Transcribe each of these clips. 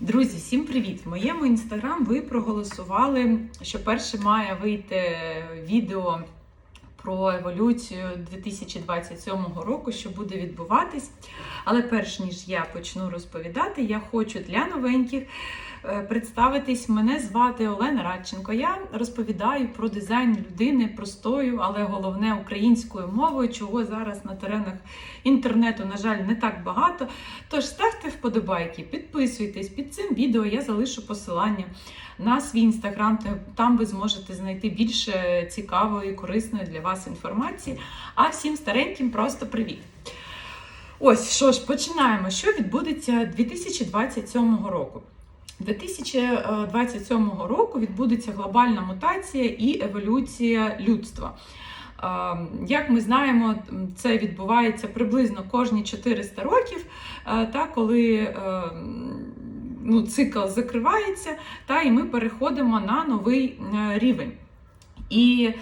Друзі, всім привіт! В моєму інстаграм ви проголосували, що перше має вийти відео про еволюцію 2027 року, що буде відбуватись. Але перш ніж я почну розповідати, я хочу для новеньких представитись. Мене звати Олена Радченко. Я розповідаю про дизайн людини простою, але головне українською мовою, чого зараз на теренах інтернету, на жаль, не так багато. Тож ставте вподобайки, підписуйтесь під цим відео. Я залишу посилання на свій інстаграм. Там ви зможете знайти більше цікавої, корисної для вас інформації. А всім стареньким просто привіт! Ось що ж, починаємо. Що відбудеться 2027 року? 2027 року відбудеться глобальна мутація і еволюція людства. Е, Як ми знаємо, це відбувається приблизно кожні 400 років, е, та коли е, ну, цикл закривається, та і ми переходимо на новий е, рівень. І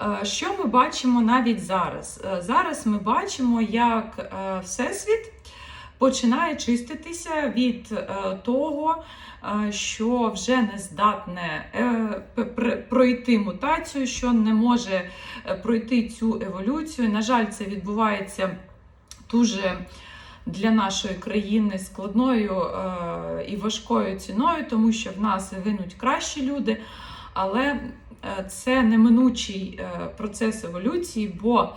е, що ми бачимо навіть зараз? Е, Зараз ми бачимо, як е, Всесвіт починає чиститися від е, того, е, що вже не здатне е, пр- пройти мутацію, що не може пройти цю еволюцію. На жаль, це відбувається дуже для нашої країни складною е, і важкою ціною, тому що в нас гинуть кращі люди, але це неминучий процес еволюції, бо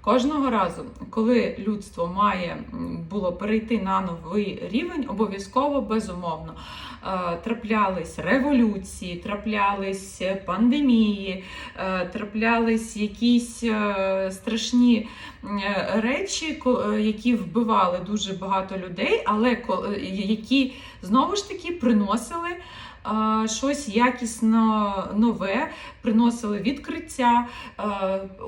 кожного разу, коли людство має було перейти на новий рівень, обов'язково безумовно е, траплялись революції, траплялись пандемії, е, траплялись якісь е, страшні речі, які вбивали дуже багато людей, але які знову ж таки приносили. е, Щось якісно нове, приносили відкриття, е,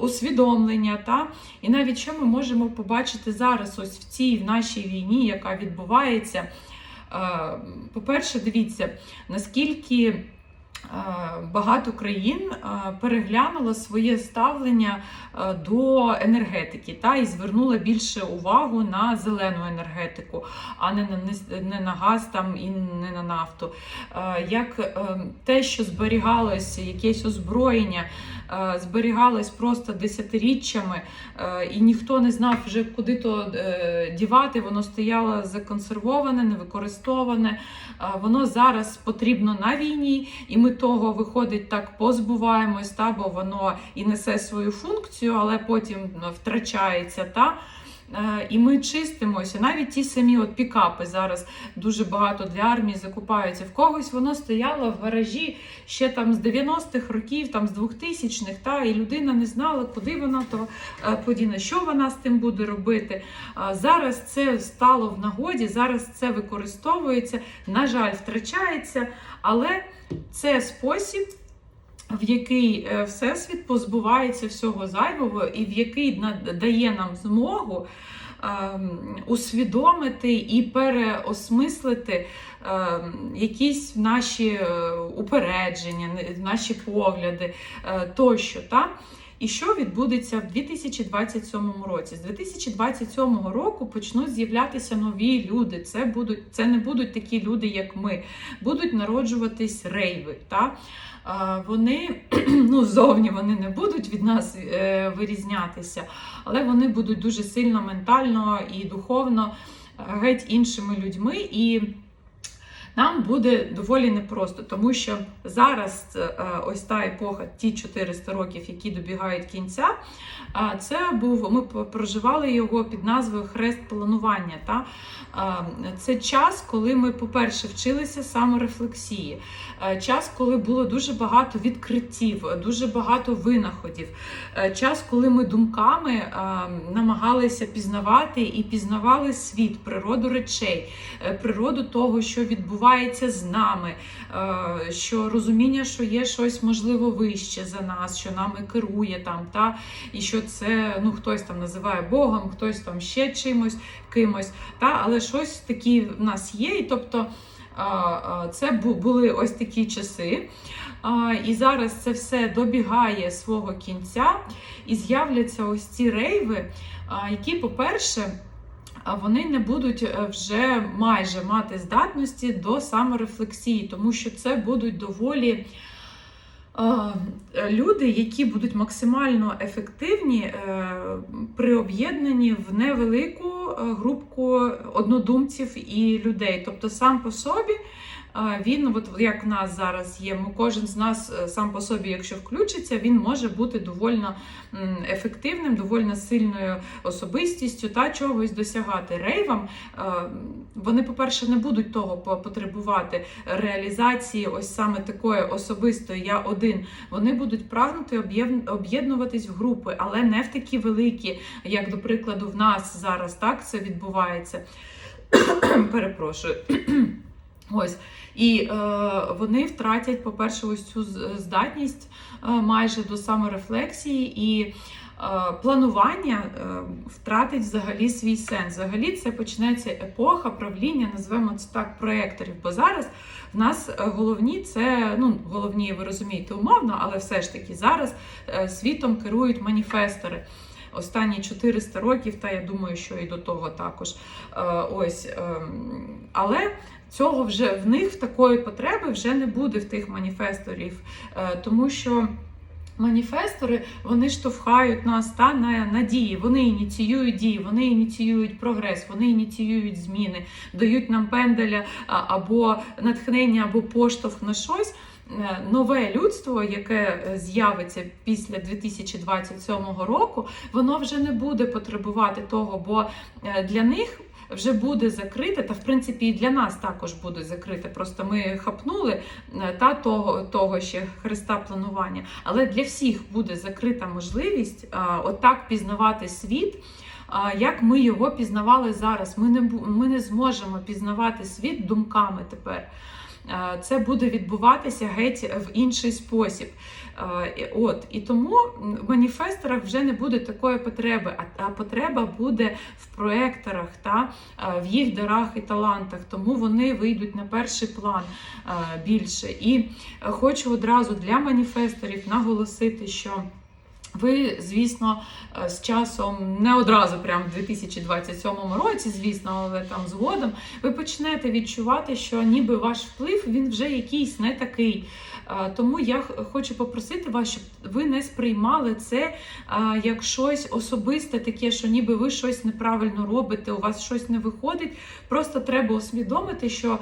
усвідомлення. Та? І навіть що ми можемо побачити зараз, ось в цій в нашій війні, яка відбувається. Е, По-перше, дивіться, наскільки багато країн е, переглянуло своє ставлення е, до енергетики та і звернуло більше увагу на зелену енергетику, а не на не на газ там і не на нафту. Е, Як е, те, що зберігалося, якесь озброєння. Е, Зберігалось просто десятиріччями, е, і ніхто не знав вже куди то е, дівати. Воно стояло законсервоване, невикористоване. Воно зараз потрібно на війні, і ми того виходить так позбуваємось, та бо воно і несе свою функцію, але потім ну, втрачається. Та і ми чистимося. Навіть ті самі от пікапи зараз дуже багато для армії закупаються. В когось воно стояло в гаражі ще там з 90-х років, там з 2000-х, та і людина не знала, куди вона то е, подіне, що вона з тим буде робити. Зараз це стало в нагоді, зараз це використовується. На жаль, втрачається, але це спосіб. В який е, всесвіт позбувається всього зайвого, і в який дає нам змогу ем, усвідомити і переосмислити ем, якісь наші е, упередження, наші погляди е, тощо. Та? І що відбудеться в 2027 році? З 2027 року почнуть з'являтися нові люди. Це будуть це не будуть такі люди, як ми. Будуть народжуватись рейви. Та? Вони ну, зовні вони не будуть від нас е, вирізнятися, але вони будуть дуже сильно ментально і духовно е, геть іншими людьми. І нам буде доволі непросто, тому що зараз е, ось та епоха, ті 400 років, які добігають кінця, це був ми проживали його під назвою Хрест планування. Та? Це час, коли ми, по-перше, вчилися саморефлексії, час, коли було дуже багато відкриттів, дуже багато винаходів, час, коли ми думками намагалися пізнавати і пізнавали світ, природу речей, е, природу того, що відбувається з нами, е, що розуміння, що є щось можливо вище за нас, що нами керує там, та і що це ну хтось там називає Богом, хтось там ще чимось, кимось, та але щось таке в нас є, і тобто. а, а, Це були ось такі часи. І зараз це все добігає свого кінця, і з'являться ось ці рейви, які, по-перше, вони не будуть е, вже майже мати здатності до саморефлексії, тому що це будуть доволі. е, Люди, які будуть максимально ефективні приоб'єднані при об'єднанні в невелику е, групку однодумців і людей. Тобто сам по собі е, він, от як в нас зараз є, ми кожен з нас е, сам по собі, якщо включиться, він може бути доволі ефективним, доволі сильною особистістю та чогось досягати. Рейвам е, вони, по-перше, не будуть того потребувати реалізації, ось саме такої особистої я один. Вони будуть прагнути об'єднуватись в групи, але не в такі великі, як, до прикладу, в нас зараз так це відбувається. Перепрошую. Ось. І е, вони втратять, по-перше, ось цю здатність е, майже до саморефлексії і е, планування е, втратить взагалі свій сенс. Взагалі це почнеться епоха правління, назвемо це так, проекторів. Бо зараз в нас е, головні це, ну, головні, ви розумієте, умовно, але все ж таки зараз е, світом керують маніфестори. Останні 400 років, та я думаю, що і до того також. Е, Ось, ем, але цього вже в них такої потреби вже не буде в тих маніфесторів, е, тому що. Маніфестори вони штовхають нас та на, на дії. Вони ініціюють дії, вони ініціюють прогрес, вони ініціюють зміни, дають нам пенделя або натхнення, або поштовх на щось. Е, Нове людство, яке е, з'явиться після 2027 року, воно вже не буде потребувати того, бо е, для них вже буде закрите, та в принципі і для нас також буде закрите. Просто ми хапнули та того, того ще Христа планування. Але для всіх буде закрита можливість а, отак пізнавати світ. а, Як ми його пізнавали зараз, ми не ми не зможемо пізнавати світ думками тепер. Е, Це буде відбуватися геть в інший спосіб. Е, От і тому в маніфесторах вже не буде такої потреби, а, потреба буде в проекторах та е, в їх дарах і талантах. Тому вони вийдуть на перший план більше. І хочу одразу для маніфесторів наголосити, що. Ви, звісно, е, з часом не одразу, прямо в 2027 році, звісно, але там згодом, ви почнете відчувати, що ніби ваш вплив він вже якийсь не такий. Тому я хочу попросити вас, щоб ви не сприймали це як щось особисте, таке, що ніби ви щось неправильно робите, у вас щось не виходить. Просто треба усвідомити, що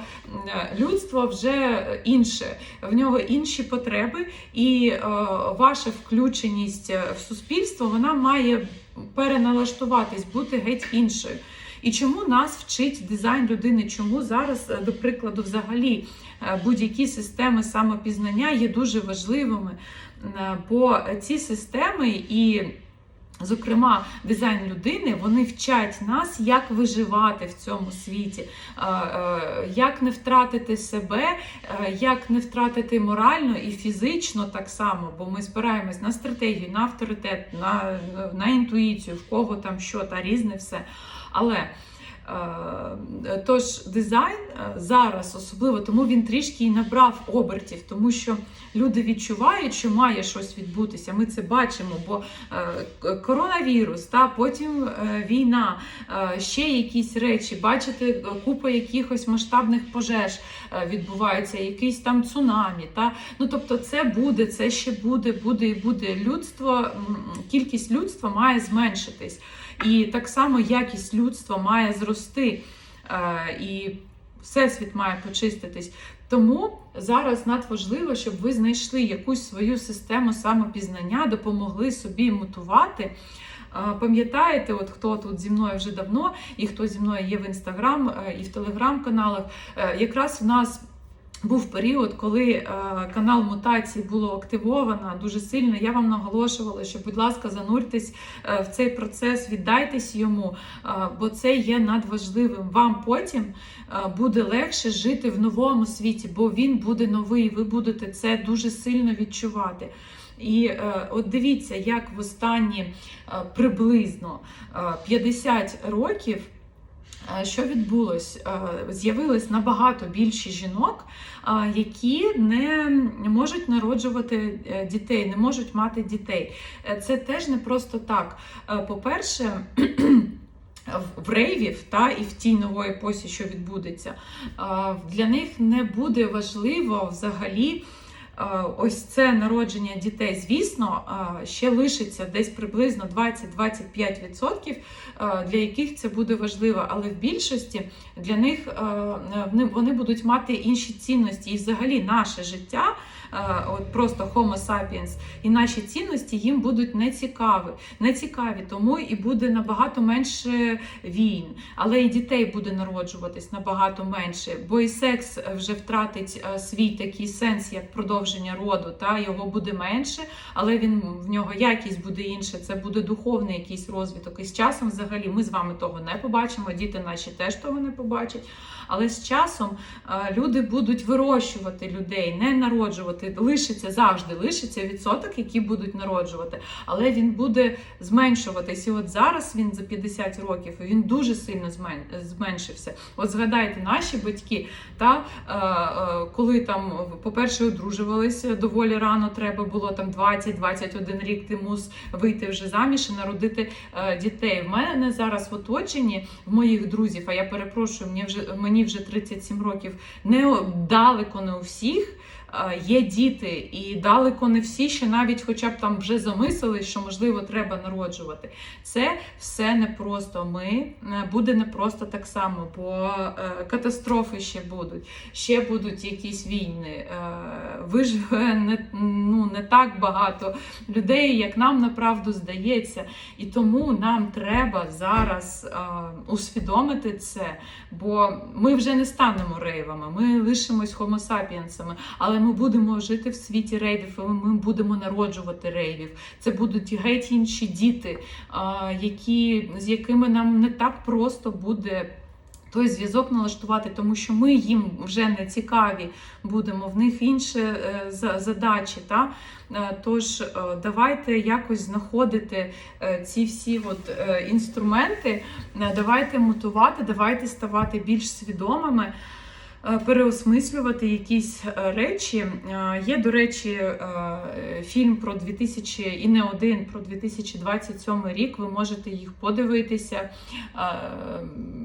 людство вже інше, в нього інші потреби, і е, ваша включеність в суспільство вона має переналаштуватись, бути геть іншою. І чому нас вчить дизайн людини? Чому зараз, е, до прикладу, взагалі будь-які системи самопізнання є дуже важливими? Е, Бо ці системи і Зокрема, дизайн людини вони вчать нас, як виживати в цьому світі, е, е, як не втратити себе, е, як не втратити морально і фізично так само, бо ми спираємось на стратегію, на авторитет, на, на інтуїцію, в кого там що та різне все. Але е, Тож дизайн е, зараз особливо, тому він трішки і набрав обертів, тому що люди відчувають, що має щось відбутися. Ми це бачимо, бо е, коронавірус, та потім е, війна, е, ще якісь речі. Бачите, е, купа якихось масштабних пожеж е, відбувається, якийсь там цунамі. Та ну тобто, це буде, це ще буде, буде і буде. Людство, кількість людства має зменшитись, і так само якість людства має зрости. Е, І всесвіт має почиститись. Тому зараз надважливо, щоб ви знайшли якусь свою систему самопізнання, допомогли собі мутувати. Е, Пам'ятаєте, от хто тут зі мною вже давно, і хто зі мною є в інстаграм е, і в телеграм-каналах, якраз в нас. Був період, коли е, канал мутації було активовано дуже сильно. Я вам наголошувала, що, будь ласка, зануртесь е, в цей процес, віддайтесь йому, е, бо це є надважливим. Вам потім буде легше жити в новому світі, бо він буде новий. Ви будете це дуже сильно відчувати. І е, от дивіться, як в останні е, приблизно е, 50 років. Що відбулось? З'явилось набагато більше жінок, які не можуть народжувати е, дітей, не можуть мати дітей. Е, Це теж не просто так. Е, По-перше, в- рейвів та і в тій нової епосі, що відбудеться, для них не буде важливо взагалі. Ось це народження дітей, звісно, ще лишиться десь приблизно 20-25%, е, для яких це буде важливо, але в більшості для них вони- будуть мати інші цінності, і взагалі наше життя, от просто Homo sapiens, і наші цінності їм будуть не цікаві, не цікаві, тому і буде набагато менше війн, але і дітей буде народжуватись набагато менше, бо і секс вже втратить е, свій такий сенс, як продовження роду. Та його буде менше, але він в нього якість буде інша. Це буде духовний якийсь розвиток. І з часом, взагалі, ми з вами того не побачимо. Діти наші теж того не побачать. Але з часом е, люди будуть вирощувати людей, не народжувати. Лишиться завжди, лишиться відсоток, які будуть народжувати, але він буде зменшуватись. І от зараз він за 50 років він дуже сильно зменшився. От згадайте, наші батьки, та е, е, коли там, по-перше, одружувалися доволі рано, треба було там 20-21 рік ти мус вийти вже заміж і народити е, дітей. В мене зараз в оточенні в моїх друзів, а я перепрошую, мені вже мені вже 37 років, не далеко не у всіх. Є діти, і далеко не всі ще навіть, хоча б там вже замислили, що можливо треба народжувати. Це все непросто. Ми е, буде непросто так само, бо е, катастрофи ще будуть, ще будуть якісь війни. Е, Виживе не, ну, не так багато людей, як нам направду здається. І тому нам треба зараз усвідомити це, бо ми вже не станемо рейвами, ми лишимось хомосапієнсами, але ми будемо жити в світі рейвів, і ми будемо народжувати рейвів. Це будуть геть інші діти, які, з якими нам не так просто буде. Той зв'язок налаштувати, тому що ми їм вже не цікаві будемо, в них інші е, задачі. Та? Е, Тож е, давайте якось знаходити ці всі от, інструменти, давайте мутувати, давайте ставати більш свідомими. Е, Переосмислювати якісь е, речі. Е, Є, до речі, фільм про 2000 і не один про 2027 рік. Ви можете їх подивитися.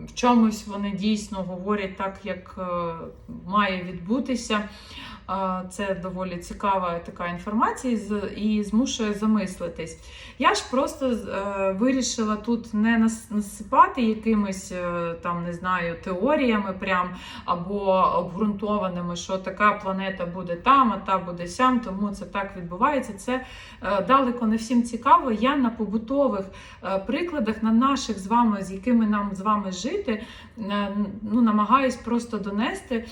В чомусь вони дійсно говорять так, як має відбутися. Це доволі цікава така інформація і змушує замислитись. Я ж просто е, вирішила тут не насипати якимись е, там, не знаю, теоріями прям або обґрунтованими, що така планета буде там, а та буде сям, тому це так відбувається. Це е, далеко не всім цікаво. Я на побутових прикладах, на наших з вами, з якими нам з вами жити, ну, намагаюсь просто донести,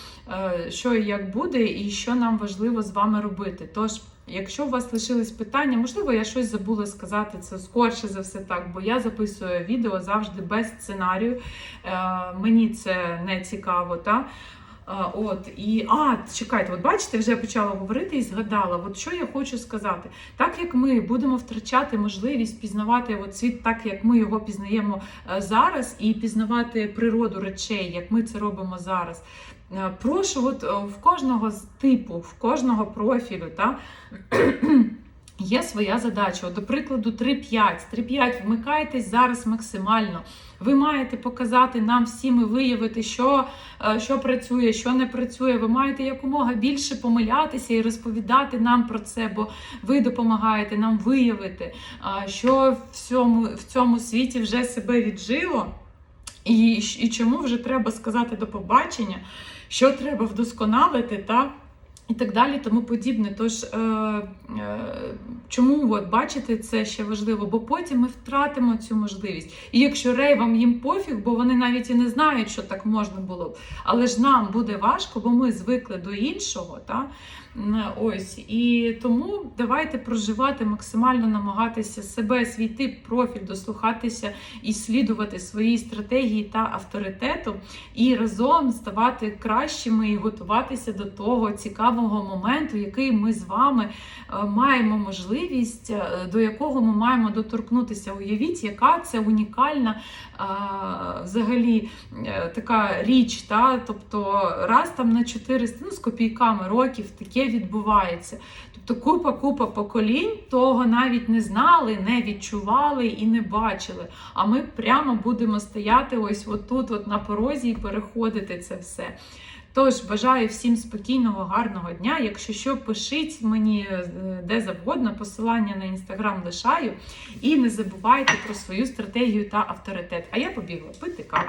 що і як буде, і що нам важливо з вами робити. Тож. Якщо у вас лишились питання, можливо, я щось забула сказати, це скорше за все так, бо я записую відео завжди без сценарію. Е, мені це не цікаво, та? От і а, чекайте, от бачите, вже почала говорити і згадала. От що я хочу сказати, так як ми будемо втрачати можливість пізнавати от світ, так як ми його пізнаємо е, зараз, і пізнавати природу речей, як ми це робимо зараз. Е, Прошу, от е, в кожного з типу, в кожного профілю, та є своя задача. От, до прикладу, 3-5. 3-5 вмикайтесь зараз максимально. Ви маєте показати нам всім і виявити, що, е, що працює, що не працює. Ви маєте якомога більше помилятися і розповідати нам про це, бо ви допомагаєте нам виявити, що в цьому, в цьому світі вже себе віджило. І, і чому вже треба сказати до побачення, що треба вдосконалити, та і так далі, тому подібне. Тож, е, е, чому от, бачите, це ще важливо? Бо потім ми втратимо цю можливість. І якщо рейвам їм пофіг, бо вони навіть і не знають, що так можна було б. Але ж нам буде важко, бо ми звикли до іншого. Та? Ось і тому давайте проживати максимально намагатися себе, свій тип, профіль, дослухатися і слідувати своїй стратегії та авторитету, і разом ставати кращими і готуватися до того цікавого. Цікавого моменту, який ми з вами е, маємо можливість, е, до якого ми маємо доторкнутися. Уявіть, яка це унікальна е, взагалі така річ. Та? Тобто раз там на 400, ну з копійками років таке відбувається. Тобто купа купа поколінь того навіть не знали, не відчували і не бачили. А ми прямо будемо стояти ось отут, от на порозі і переходити це все. Тож бажаю всім спокійного, гарного дня. Якщо що, пишіть мені е, де завгодно, посилання на інстаграм лишаю. І не забувайте про свою стратегію та авторитет. А я побігла пити каву.